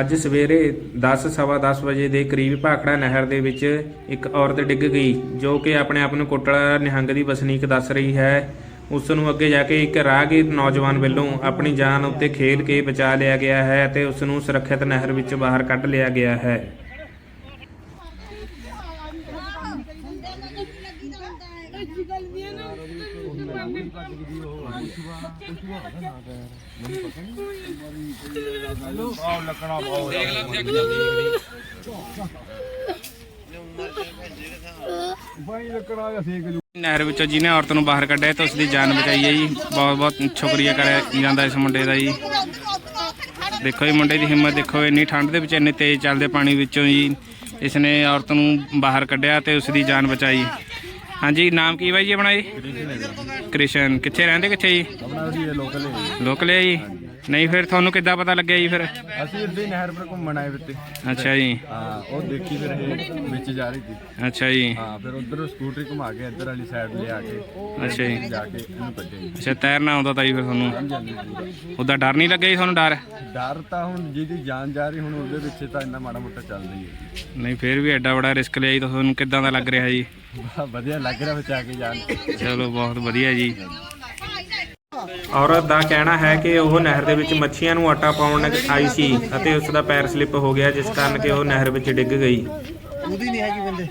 ਅੱਜ ਸਵੇਰੇ 10 ਸਵਾ 10 ਵਜੇ ਦੇ ਕਰੀਬ ਭਾਖੜਾ ਨਹਿਰ ਦੇ ਵਿੱਚ ਇੱਕ ਔਰਤ ਡਿੱਗ ਗਈ, ਜੋ ਕਿ ਆਪਣੇ ਆਪ ਨੂੰ ਕੋਟਲਾ ਨਿਹੰਗ ਦੀ ਵਸਨੀਕ ਦੱਸ ਰਹੀ ਹੈ। ਉਸ ਨੂੰ ਅੱਗੇ ਜਾ ਕੇ ਇੱਕ ਰਾਹਗੀਰ ਨੌਜਵਾਨ ਵੱਲੋਂ ਆਪਣੀ ਜਾਨ ਉੱਤੇ ਖੇਲ ਕੇ ਬਚਾ ਲਿਆ ਗਿਆ ਹੈ ਅਤੇ ਉਸ ਨੂੰ ਸੁਰੱਖਿਅਤ ਨਹਿਰ ਵਿੱਚ ਬਾਹਰ ਕੱਢ ਲਿਆ ਗਿਆ ਹੈ। ਨਹਿਰ ਵਿੱਚੋਂ ਜਿਹਨੇ ਔਰਤ ਨੂੰ ਬਾਹਰ ਕੱਢਿਆ ਤੇ ਉਸ ਦੀ ਜਾਨ ਬਚਾਈ ਹੈ ਜੀ। ਬਹੁਤ ਬਹੁਤ ਸ਼ੁਕਰੀਆ ਕਰਿਆ ਜਾਂਦਾ ਇਸ ਮੁੰਡੇ ਦਾ ਜੀ। ਦੇਖੋ ਜੀ, ਮੁੰਡੇ ਦੀ ਹਿੰਮਤ ਦੇਖੋ, ਇੰਨੀ ਠੰਡ ਦੇ ਵਿੱਚ, ਇੰਨੇ ਤੇਜ਼ ਚੱਲਦੇ ਪਾਣੀ ਵਿੱਚੋਂ ਜੀ। ਇਸ ਨੇ ਔਰਤ ਨੂੰ ਬਾਹਰ ਕੱਢਿਆ ਤੇ ਉਸ ਦੀ ਜਾਨ ਬਚਾਈ। ਹਾਂਜੀ ਨਾਮ ਕੀ ਬਾਈ ਜੀ ਆਪਣਾ ਜੀ? ਕ੍ਰਿਸ਼ਨ। ਕਿੱਥੇ ਰਹਿੰਦੇ ਕਿੱਥੇ ਜੀ? ਆਪਣਾ ਜੀ ਇਹ ਲੋਕਲ ਹੈ ਲੋਕਲ ਹੈ ਜੀ? ਨਹੀਂ ਫਿਰ ਤੁਹਾਨੂੰ ਕਿੱਦਾਂ ਪਤਾ ਲੱਗਿਆ ਜੀ ਫਿਰ? ਅਸੀਂ ਇੱਦਾਂ ਹੀ ਨਹਿਰ ਪਰ ਘੁੰਮਣ ਆਏ ਵਿੱਤੇ ਅੱਛਾ ਜੀ। ਹਾਂ ਉਹ ਦੇਖੀ ਫਿਰ ਇਹ ਵਿੱਚ ਜਾ ਰਹੀ ਸੀ। ਅੱਛਾ ਜੀ। ਹਾਂ ਫਿਰ ਉਧਰ ਸਕੂਟਰੀ ਘੁਮਾ ਕੇ ਇੱਧਰ ਵਾਲੀ ਸਾਈਡ ਲਿਆ ਕੇ ਅੱਛਾ ਜੀ। ਜਾ ਕੇ ਇਹਨੂੰ ਕੱਢੇ। ਅੱਛਾ ਤੈਰਨਾ ਆਉਂਦਾ ਤਾਂ ਜੀ ਫਿਰ ਤੁਹਾਨੂੰ। ਉਹਦਾ ਡਰ ਨਹੀਂ ਲੱਗਿਆ ਜੀ ਤੁਹਾਨੂੰ ਡਰ? ਡਰ ਤਾਂ ਹੁਣ ਜਿਹਦੀ ਜਾਨ ਜਾ ਰਹੀ ਹੁਣ ਉਹਦੇ ਵਿੱਚ ਤਾਂ ਇੰਨਾ ਮਾੜਾ ਮੋਟਾ ਚੱਲਦਾ ਹੀ। ਨਹੀਂ ਫਿਰ ਵੀ ਐਡਾ ਬੜਾ ਰਿਸਕ ਲਿਆ ਜੀ ਤੁਹਾਨੂੰ ਕਿੱਦਾਂ ਦਾ ਲੱਗ ਰਿਹਾ ਜੀ? ਬੜਾ ਵਧੀਆ ਲੱਗ ਰਿਹਾ ਬਚਾ ਕੇ ਜਾਨ ਚਲੋ ਬਹੁਤ ਵਧੀਆ ਜੀ। ਔਰਤ ਦਾ ਕਹਿਣਾ ਹੈ ਕਿ ਉਹ ਨਹਿਰ ਦੇ ਵਿੱਚ ਮੱਛੀਆਂ ਨੂੰ ਆਟਾ ਪਾਉਣ ਆਈ ਸੀ ਅਤੇ ਉਸ ਦਾ ਪੈਰ ਸਲਿੱਪ ਹੋ ਗਿਆ ਜਿਸ ਕਾਰਨ ਕਿ ਉਹ ਨਹਿਰ ਵਿੱਚ ਡਿੱਗ ਗਈ। ਉਹਦੀ ਨਹੀਂ ਹੈਗੀ ਬੰਦੇ।